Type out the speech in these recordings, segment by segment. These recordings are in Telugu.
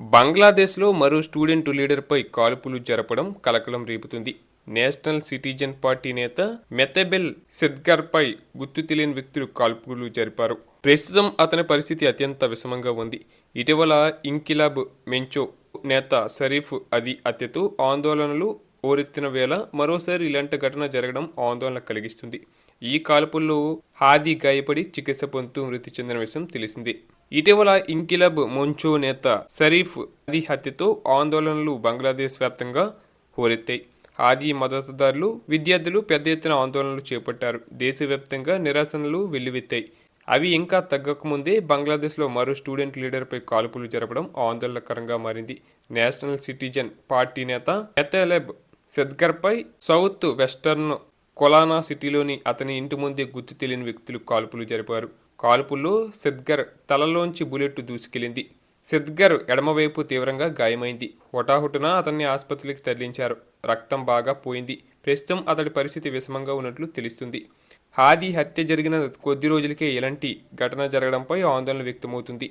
బంగ్లాదేశ్లో మరో స్టూడెంట్ లీడర్పై కాల్పులు జరపడం కలకలం రేపుతుంది. నేషనల్ సిటిజన్ పార్టీ నేత మెతబెల్ సిద్గర్పై గుర్తు తెలియని వ్యక్తులు కాల్పులు జరిపారు. ప్రస్తుతం అతని పరిస్థితి అత్యంత విషమంగా ఉంది. ఇటీవల ఇంకిలాబ్ మెంచో నేత షరీఫ్ అది అత్యతో ఆందోళనలు ఓరెత్తిన వేళ మరోసారి ఇలాంటి ఘటన జరగడం ఆందోళన కలిగిస్తుంది. ఈ కాల్పుల్లో హాది గాయపడి చికిత్స పొందుతూ మృతి చెందిన విషయం తెలిసిందే. ఇటీవల ఇంకిలబ్ మొంచో నేత షరీఫ్ ఆది హత్యతో ఆందోళనలు బంగ్లాదేశ్ వ్యాప్తంగా హోరెత్తాయి. ఆది మద్దతుదారులు విద్యార్థులు పెద్ద ఎత్తున ఆందోళనలు చేపట్టారు. దేశవ్యాప్తంగా నిరసనలు వెల్లువెత్తాయి. అవి ఇంకా తగ్గకముందే బంగ్లాదేశ్లో మరో స్టూడెంట్ లీడర్పై కాల్పులు జరపడం ఆందోళనకరంగా మారింది. నేషనల్ సిటిజన్ పార్టీ నేత ఎతలెబ్ సెద్గర్పై సౌత్ వెస్టర్న్ కొలానా సిటీలోని అతని ఇంటి ముందే గుర్తు తెలియని వ్యక్తులు కాల్పులు జరిపారు. కాల్పుల్లో సిద్గర్ తలలోంచి బుల్లెట్ దూసుకెళ్ళింది సిద్గర్ ఎడమవైపు తీవ్రంగా గాయమైంది. హుటాహుటిన అతన్ని ఆసుపత్రికి తరలించారు. రక్తం బాగా పోయింది. ప్రస్తుతం అతడి పరిస్థితి విషమంగా ఉన్నట్లు తెలుస్తుంది. హాది హత్య జరిగిన కొద్ది రోజులకే ఇలాంటి ఘటన జరగడంపై ఆందోళన వ్యక్తమవుతుంది.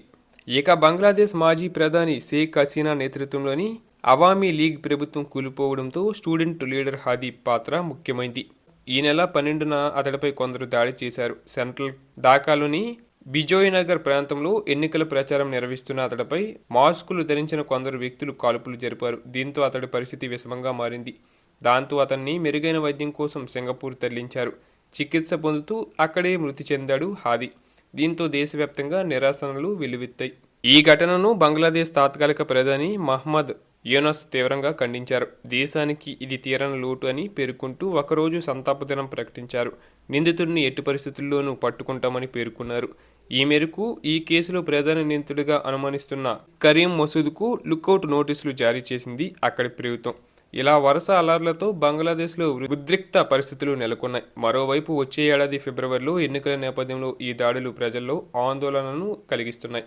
ఇక బంగ్లాదేశ్ మాజీ ప్రధాని షేక్ హసీనా నేతృత్వంలోని అవామీ లీగ్ ప్రభుత్వం కూలిపోవడంతో స్టూడెంట్ లీడర్ హాదీ పాత్ర ముఖ్యమైంది. ఈ నెల పన్నెండున అతడిపై కొందరు దాడి చేశారు. సెంట్రల్ ఢాకాలోని బిజోయ్ నగర్ ప్రాంతంలో ఎన్నికల ప్రచారం నిర్వహిస్తున్న అతడిపై మాస్కులు ధరించిన కొందరు వ్యక్తులు కాల్పులు జరిపారు. దీంతో అతడి పరిస్థితి విషమంగా మారింది. దాంతో అతన్ని మెరుగైన వైద్యం కోసం సింగపూర్ తరలించారు. చికిత్స పొందుతూ అక్కడే మృతి చెందాడు హాది. దీంతో దేశవ్యాప్తంగా నిరాశనలు వెల్లువెత్తాయి. ఈ ఘటనను బంగ్లాదేశ్ తాత్కాలిక ప్రధాని మహ్మద్ యూనస్ తీవ్రంగా ఖండించారు. దేశానికి ఇది తీరని లోటు అని పేర్కొంటూ ఒకరోజు సంతాప దినం ప్రకటించారు. నిందితుడిని ఎట్టి పరిస్థితుల్లోనూ పట్టుకుంటామని పేర్కొన్నారు. ఈ మేరకు ఈ కేసులో ప్రధాన నిందితుడిగా అనుమానిస్తున్న కరీం మసూద్కు లుకౌట్ నోటీసులు జారీ చేసింది అక్కడి ప్రభుత్వం. ఇలా వరుస అలర్లతో బంగ్లాదేశ్లో ఉద్రిక్త పరిస్థితులు నెలకొన్నాయి. మరోవైపు వచ్చే ఏడాది ఫిబ్రవరిలో ఎన్నికల నేపథ్యంలో ఈ దాడులు ప్రజల్లో ఆందోళనను కలిగిస్తున్నాయి.